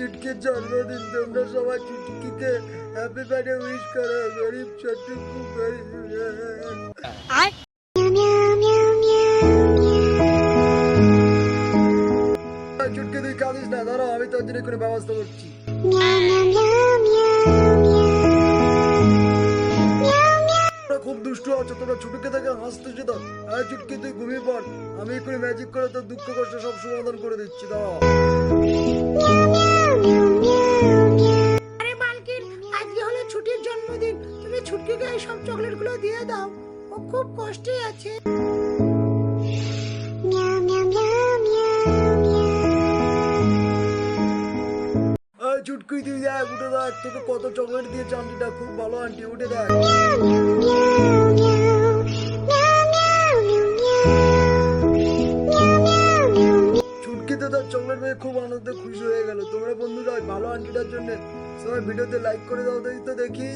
চুটকির জন্মদিন তোমরা সবাই চুটকিকে হ্যাপি বার্থডে উইশ করো গরিব ছোট্ট খুব চুটকি তুই কাঁদিস না ধরো আমি তোর জন্য কোনো ব্যবস্থা করছি। খুব দুষ্টু আছো তোমরা ছুটুকে থেকে হাসতেছো তো। আরে চুটকি তুই ঘুমিয়ে পড় আমি করে ম্যাজিক করে তোর দুঃখ কষ্ট সব সমাধান করে দিচ্ছি দাঁড়াও। ছুটকিকে এই সব চকলেটগুলো দিয়ে দাও। ও খুব কষ্টে আছে। চুটকি তুই দেখ উঠে দেখ তোকে কত চকলেট দিয়েছে আন্টিটা খুব ভালো আন্টি উঠে দেখ। ছুটকিতে তার চকলেট পেয়ে খুব আনন্দে খুশি হয়ে গেল। তোমরা বন্ধুরা ভালো আন্টিটার জন্য সবাই ভিডিওতে লাইক করে দাও তো দেখি।